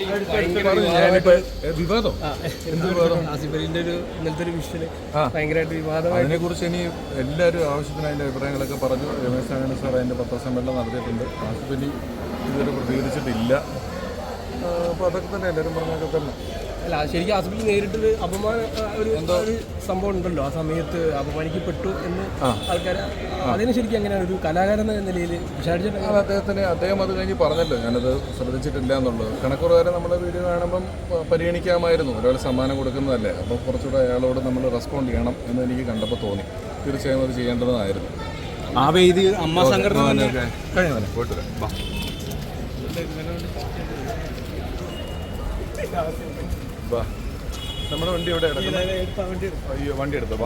ഞാനിപ്പോ വിവാദം? എന്ത് വിവാദം? ആസിഫലിന്റെ ഒരു ഇന്നലത്തെ ഒരു വിഷന് ഭയങ്കരമായിട്ട് വിവാദമായി അതിനെ കുറിച്ച് ഇനി എല്ലാവരും ആവശ്യത്തിന് അതിന്റെ അഭിപ്രായങ്ങളൊക്കെ പറഞ്ഞു. രമേശ് നാരായണ സാർ അതിന്റെ പത്രസമ്മേളനം നടത്തിയിട്ടുണ്ട്. ആസിഫ് അലി ഇതുവരെ പ്രതികരിച്ചിട്ടില്ല. അപ്പോൾ അതൊക്കെ തന്നെ എല്ലാവരും പറഞ്ഞൊക്കെ തന്നെ. അല്ല ശരിക്കും ആസിഫലി നേരിട്ടൊരു അപമാന ഒരു ഒരു ഒരു സംഭവം ഉണ്ടല്ലോ. ആ സമയത്ത് അപമാനിക്കപ്പെട്ടു എന്ന് ആൾക്കാർ അതിന് ശരിക്കും അങ്ങനെ ഒരു കലാകാരൻ എന്ന നിലയിൽ വിചാരിച്ചിട്ടുണ്ട് അത് അദ്ദേഹത്തിന് അദ്ദേഹം അത് കഴിഞ്ഞ് പറഞ്ഞല്ലോ. ഞാനത് ശ്രദ്ധിച്ചിട്ടില്ല എന്നുള്ളത്. കണക്കുറവരെ നമ്മളെ വീഡിയോ കാണുമ്പം പരിഗണിക്കാമായിരുന്നു. ഒരാൾ സമ്മാനം കൊടുക്കുന്നതല്ലേ. അപ്പോൾ കുറച്ചുകൂടെ അയാളോട് നമ്മൾ റെസ്പോണ്ട് ചെയ്യണം എന്ന് എനിക്ക് കണ്ടപ്പോൾ തോന്നി. തീർച്ചയായും അത് ചെയ്യേണ്ടതായിരുന്നു. ആ വേദി അമ്മ സംഘടന നമ്മുടെ വണ്ടി എവിടെ അയ്യോ വണ്ടി എടുത്തോ?